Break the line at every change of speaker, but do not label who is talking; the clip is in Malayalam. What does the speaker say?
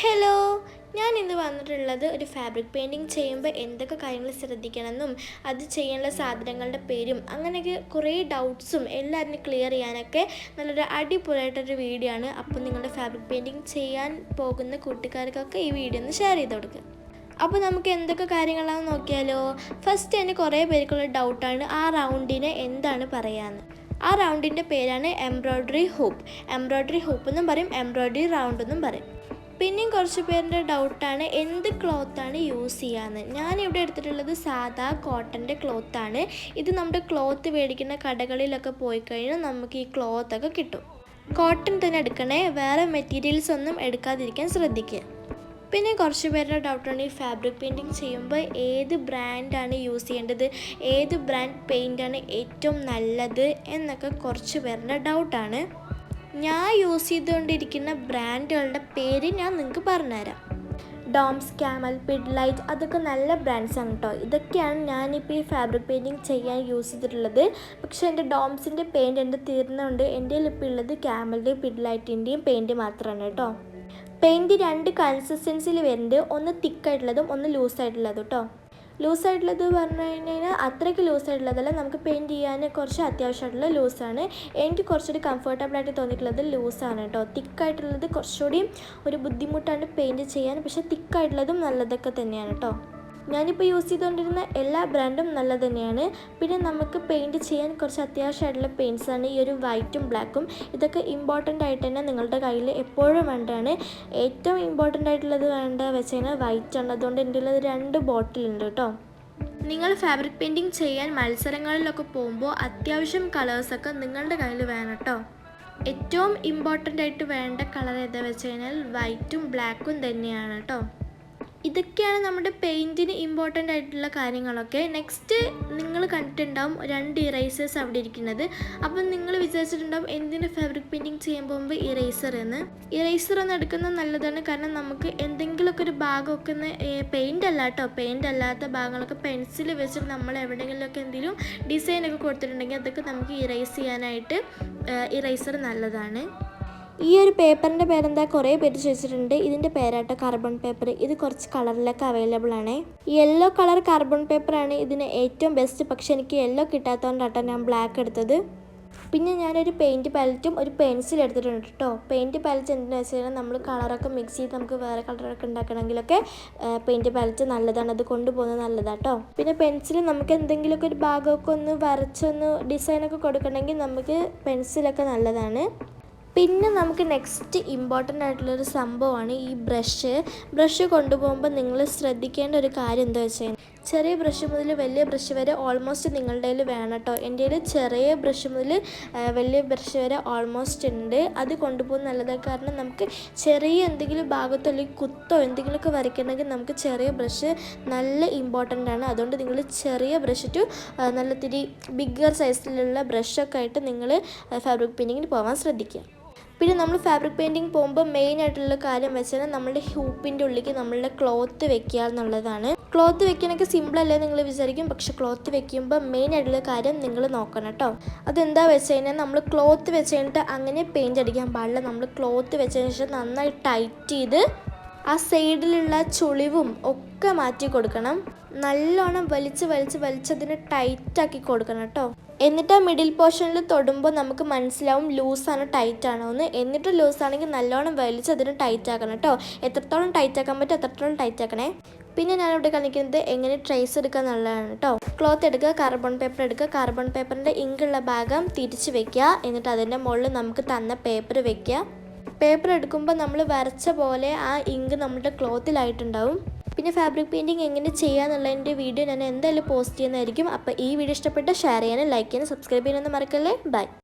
ഹലോ ഞാൻ ഇന്ന് വന്നിട്ടുള്ളത് ഒരു ഫാബ്രിക് പെയിന്റിങ് ചെയ്യുമ്പോൾ എന്തൊക്കെ കാര്യങ്ങൾ ശ്രദ്ധിക്കണമെന്നും അത് ചെയ്യാനുള്ള സാധനങ്ങളുടെ പേരും അങ്ങനെയൊക്കെ കുറേ ഡൗട്ട്സും എല്ലാവരും ക്ലിയർ ചെയ്യാനൊക്കെ നല്ലൊരു അടിപൊളിയായിട്ടൊരു വീഡിയോ ആണ്. അപ്പോൾ നിങ്ങളുടെ ഫാബ്രിക് പെയിന്റിങ് ചെയ്യാൻ പോകുന്ന കൂട്ടുകാർക്കൊക്കെ ഈ വീഡിയോ ഒന്ന് ഷെയർ ചെയ്ത് കൊടുക്കുക അപ്പോൾ നമുക്ക് എന്തൊക്കെ കാര്യങ്ങളാണെന്ന് നോക്കിയാലോ? ഫസ്റ്റ് തന്നെ കുറേ പേർക്കുള്ള ഡൗട്ടാണ് ആ റൗണ്ടിനെ എന്താണ് പറയാന്ന്? ആ റൗണ്ടിന്റെ പേരാണ് എംബ്രോയ്ഡറി ഹൂപ്പ് എംബ്രോയ്ഡറി ഹൂപ്പ് എന്നും പറയും എംബ്രോയ്ഡറി റൗണ്ട് എന്നും പറയും. പിന്നെയും കുറച്ച് പേരുടെ ഡൗട്ടാണ് എന്ത് ക്ലോത്താണ് യൂസ് ചെയ്യാന്ന്. ഞാനിവിടെ എടുത്തിട്ടുള്ളത് സാധാ കോട്ടന്റെ ക്ലോത്താണ് ഇത് നമ്മുടെ ക്ലോത്ത് മേടിക്കുന്ന കടകളിലൊക്കെ പോയി കഴിഞ്ഞാൽ നമുക്ക് ഈ ക്ലോത്തൊക്കെ കിട്ടും. കോട്ടൺ തന്നെ എടുക്കണേ വേറെ മെറ്റീരിയൽസ് ഒന്നും എടുക്കാതിരിക്കാൻ ശ്രദ്ധിക്കുക. പിന്നെ കുറച്ച് പേരുടെ ഡൗട്ടാണ് ഈ ഫാബ്രിക് പെയിന്റിങ് ചെയ്യുമ്പോൾ ഏത് ബ്രാൻഡാണ് യൂസ് ചെയ്യേണ്ടത് ഏത് ബ്രാൻഡ് പെയിന്റാണ് ഏറ്റവും നല്ലത് എന്നൊക്കെ കുറച്ച് പേരുടെ ഡൗട്ടാണ് ഞാൻ യൂസ് ചെയ്തുകൊണ്ടിരിക്കുന്ന ബ്രാൻഡുകളുടെ പേര് ഞാൻ നിങ്ങൾക്ക് പറഞ്ഞുതരാം. ഡോംസ് ക്യാമൽ പിഡ്ലൈറ്റ് അതൊക്കെ നല്ല ബ്രാൻഡ്സ് ആണ് കേട്ടോ ഇതൊക്കെയാണ് ഞാനിപ്പോൾ ഈ ഫാബ്രിക് പെയിന്റിങ് ചെയ്യാൻ യൂസ് ചെയ്തിട്ടുള്ളത്. പക്ഷേ എന്റെ ഡോംസിന്റെ പെയിന്റ് എന്റെ തീർന്നുകൊണ്ട് എന്റെ ഇപ്പോൾ ഉള്ളത് ക്യാമലിന്റെയും പിഡ്ലൈറ്റിന്റെയും പെയിന്റ് മാത്രമാണ് കേട്ടോ പെയിന്റ് രണ്ട് കൺസിസ്റ്റൻസിയിൽ വരുന്നുണ്ട്. ഒന്ന് തിക്കായിട്ടുള്ളതും ഒന്ന് ലൂസായിട്ടുള്ളതും കേട്ടോ ലൂസായിട്ടുള്ളത് പറഞ്ഞു കഴിഞ്ഞാൽ അത്രയ്ക്ക് ലൂസായിട്ടുള്ളതല്ല. നമുക്ക് പെയിന്റ് ചെയ്യാൻ കുറച്ച് അത്യാവശ്യമായിട്ടുള്ള ലൂസാണ്. എനിക്ക് കുറച്ചുകൂടി കംഫർട്ടബിൾ ആയിട്ട് തോന്നിയിട്ടുള്ളത് ലൂസാണ് കേട്ടോ. തിക്കായിട്ടുള്ളത് കുറച്ചുകൂടി ഒരു ബുദ്ധിമുട്ടാണ് പെയിന്റ് ചെയ്യാൻ. പക്ഷേ തിക്കായിട്ടുള്ളതും നല്ലതൊക്കെ തന്നെയാണ് കേട്ടോ. ഞാനിപ്പോൾ യൂസ് ചെയ്തുകൊണ്ടിരുന്ന എല്ലാ ബ്രാൻഡും നല്ല തന്നെയാണ്. പിന്നെ നമുക്ക് പെയിന്റ് ചെയ്യാൻ കുറച്ച് അത്യാവശ്യമായിട്ടുള്ള പെയിന്റ്സാണ് ഈ ഒരു വൈറ്റും ബ്ലാക്കും ഇതൊക്കെ ഇമ്പോർട്ടന്റ് ആയിട്ട് തന്നെ നിങ്ങളുടെ കയ്യിൽ എപ്പോഴും വേണ്ടതാണ്. ഏറ്റവും ഇമ്പോർട്ടന്റ് ആയിട്ടുള്ളത് വേണ്ട വെച്ച് കഴിഞ്ഞാൽ വൈറ്റ് ആണ്. അതുകൊണ്ട് എന്റെ ഉള്ളത് രണ്ട് ബോട്ടിലുണ്ട് കേട്ടോ. നിങ്ങൾ ഫാബ്രിക് പെയിന്റിങ് ചെയ്യാൻ മത്സരങ്ങളിലൊക്കെ പോകുമ്പോൾ അത്യാവശ്യം കളേഴ്സൊക്കെ നിങ്ങളുടെ കയ്യിൽ വേണം കേട്ടോ. ഏറ്റവും ഇമ്പോർട്ടന്റ് ആയിട്ട് വേണ്ട കളർ ഏതാ വെച്ച് കഴിഞ്ഞാൽ വൈറ്റും ബ്ലാക്കും തന്നെയാണ് കേട്ടോ. ഇതൊക്കെയാണ് നമ്മുടെ പെയിന്റിന് ഇമ്പോർട്ടന്റ് ആയിട്ടുള്ള കാര്യങ്ങളൊക്കെ. നെക്സ്റ്റ് നിങ്ങൾ കണ്ടിട്ടുണ്ടാവും രണ്ട് ഇറേസേഴ്സ് അവിടെ ഇരിക്കുന്നത്. അപ്പം നിങ്ങൾ വിചാരിച്ചിട്ടുണ്ടാവും എന്തിന് ഫാബ്രിക് പെയിന്റിങ് ചെയ്യാൻ പോകുമ്പോൾ ഇറേസർ എന്ന്? ഇറേസർ ഒന്ന് എടുക്കുന്നത് നല്ലതാണ്. കാരണം നമുക്ക് എന്തെങ്കിലുമൊക്കെ ഒരു ഭാഗമൊക്കെ ഒന്ന് പെയിന്റ് അല്ല കേട്ടോ. പെയിന്റ് അല്ലാത്ത ഭാഗങ്ങളൊക്കെ പെൻസിൽ വെച്ചിട്ട് നമ്മൾ എവിടെയെങ്കിലുമൊക്കെ എന്തെങ്കിലും ഡിസൈനൊക്കെ കൊടുത്തിട്ടുണ്ടെങ്കിൽ അതൊക്കെ നമുക്ക് ഇറേസ് ചെയ്യാനായിട്ട് ഇറേസർ നല്ലതാണ്. ഈ ഒരു പേപ്പറിന്റെ പേരെന്താ? കുറേ പേര് ചോദിച്ചിട്ടുണ്ട്. ഇതിന്റെ പേരാട്ടോ കാർബൺ പേപ്പർ ഇത് കുറച്ച് കളറിലൊക്കെ അവൈലബിൾ ആണ്. യെല്ലോ കളർ കാർബൺ പേപ്പറാണ് ഇതിന് ഏറ്റവും ബെസ്റ്റ് പക്ഷെ എനിക്ക് യെല്ലോ കിട്ടാത്തതുകൊണ്ടാട്ടോ ഞാൻ ബ്ലാക്ക് എടുത്തത്. പിന്നെ ഞാനൊരു പെയിന്റ് പാലറ്റും ഒരു പെൻസിൽ എടുത്തിട്ടുണ്ട് കേട്ടോ പെയിന്റ് പാലറ്റ് എന്തെന്ന് വെച്ച് കഴിഞ്ഞാൽ നമ്മൾ കളറൊക്കെ മിക്സ് ചെയ്ത് നമുക്ക് വേറെ കളറൊക്കെ ഉണ്ടാക്കണമെങ്കിലൊക്കെ പെയിന്റ് പാലറ്റ് നല്ലതാണ്. അത് കൊണ്ടുപോകുന്നത് നല്ലതാണ് കേട്ടോ പിന്നെ പെൻസിൽ നമുക്ക് എന്തെങ്കിലുമൊക്കെ ഒരു ഭാഗമൊക്കെ ഒന്ന് വരച്ചൊന്ന് ഡിസൈനൊക്കെ കൊടുക്കണമെങ്കിൽ നമുക്ക് പെൻസിലൊക്കെ നല്ലതാണ്. പിന്നെ നമുക്ക് നെക്സ്റ്റ് ഇമ്പോർട്ടന്റ് ആയിട്ടുള്ളൊരു സംഭവമാണ് ഈ ബ്രഷ് ബ്രഷ് കൊണ്ടുപോകുമ്പോൾ നിങ്ങൾ ശ്രദ്ധിക്കേണ്ട ഒരു കാര്യം എന്താ വെച്ചാൽ ചെറിയ ബ്രഷ് മുതൽ വലിയ ബ്രഷ് വരെ ഓൾമോസ്റ്റ് നിങ്ങളുടെ കയ്യിൽ വേണം കേട്ടോ. എന്റെ കയ്യിൽ ചെറിയ ബ്രഷ് മുതൽ വലിയ ബ്രഷ് വരെ ഓൾമോസ്റ്റ് ഉണ്ട്. അത് കൊണ്ടുപോകുന്ന നല്ലതാണ്. കാരണം നമുക്ക് ചെറിയ എന്തെങ്കിലും ഭാഗത്തോ അല്ലെങ്കിൽ കുത്തോ എന്തെങ്കിലുമൊക്കെ വരയ്ക്കണമെങ്കിൽ നമുക്ക് ചെറിയ ബ്രഷ് നല്ല ഇമ്പോർട്ടന്റ് ആണ്. അതുകൊണ്ട് നിങ്ങൾ ചെറിയ ബ്രഷ് ടു നല്ല തിരി ബിഗ്ഗർ സൈസിലുള്ള ബ്രഷൊക്കെ ആയിട്ട് നിങ്ങൾ ഫാബ്രിക് പെയിന്റിങ്ങിന് പോകാൻ ശ്രദ്ധിക്കുക. പിന്നെ നമ്മൾ ഫാബ്രിക് പെയിന്റിങ് പോകുമ്പോൾ മെയിൻ ആയിട്ടുള്ള കാര്യം വെച്ചാൽ നമ്മളുടെ ഹൂപ്പിന്റെ ഉള്ളിലേക്ക് നമ്മളുടെ ക്ലോത്ത് വെക്കുക എന്നുള്ളതാണ്. ക്ലോത്ത് വെക്കാനൊക്കെ സിമ്പിളല്ലേ നിങ്ങൾ വിചാരിക്കും പക്ഷെ ക്ലോത്ത് വെക്കുമ്പോൾ മെയിൻ ആയിട്ടുള്ള കാര്യം നിങ്ങൾ നോക്കണം കേട്ടോ അതെന്താ വെച്ച് കഴിഞ്ഞാൽ നമ്മൾ ക്ലോത്ത് വെച്ച് കഴിഞ്ഞിട്ട് അങ്ങനെ പെയിന്റ് അടിക്കാൻ പാടില്ല. നമ്മൾ ക്ലോത്ത് വെച്ചതിന് ശേഷം നന്നായി ടൈറ്റ് ചെയ്ത് ആ സൈഡിലുള്ള ചുളിവും ഒക്കെ മാറ്റി കൊടുക്കണം. നല്ലോണം വലിച്ച് വലിച്ച് വലിച്ചതിന് ടൈറ്റാക്കി കൊടുക്കണം കേട്ടോ. എന്നിട്ട് ആ മിഡിൽ പോർഷനിൽ തൊടുമ്പോൾ നമുക്ക് മനസ്സിലാവും ലൂസാണ് ടൈറ്റ് ആണോ എന്ന്. എന്നിട്ട് ലൂസാണെങ്കിൽ നല്ലോണം വലിച്ച് അതിന് ടൈറ്റ് ആക്കണം കേട്ടോ. എത്രത്തോളം ടൈറ്റ് ആക്കാൻ പറ്റും എത്രത്തോളം ടൈറ്റ് ആക്കണേ. പിന്നെ ഞാനിവിടെ കാണിക്കുന്നത് എങ്ങനെ ട്രേസ് എടുക്കുക എന്നുള്ളതാണ് കേട്ടോ. ക്ലോത്ത് എടുക്കുക കാർബൺ പേപ്പർ എടുക്കുക. കാർബൺ പേപ്പറിന്റെ ഇങ്കുള്ള ഭാഗം തിരിച്ച് വെക്കുക. എന്നിട്ട് അതിന്റെ മുകളിൽ നമുക്ക് തന്ന പേപ്പർ വെക്കുക. പേപ്പർ എടുക്കുമ്പോൾ നമ്മൾ വരച്ച പോലെ ആ ഇങ്ക് നമ്മുടെ ക്ലോത്തിലായിട്ടുണ്ടാവും പിന്നെ ഫാബ്രിക് പെയിന്റിങ് എങ്ങനെ ചെയ്യാന്നുള്ളതിന്റെ വീഡിയോ ഞാൻ എന്തായാലും പോസ്റ്റ് ചെയ്യുന്നതായിരിക്കും. അപ്പോൾ ഈ വീഡിയോ ഇഷ്ടപ്പെട്ട ഷെയർ ചെയ്യാനും ലൈക്ക് ചെയ്യാനും സബ്സ്ക്രൈബ് ചെയ്യാനൊന്നും മറക്കല്ലേ? ബൈ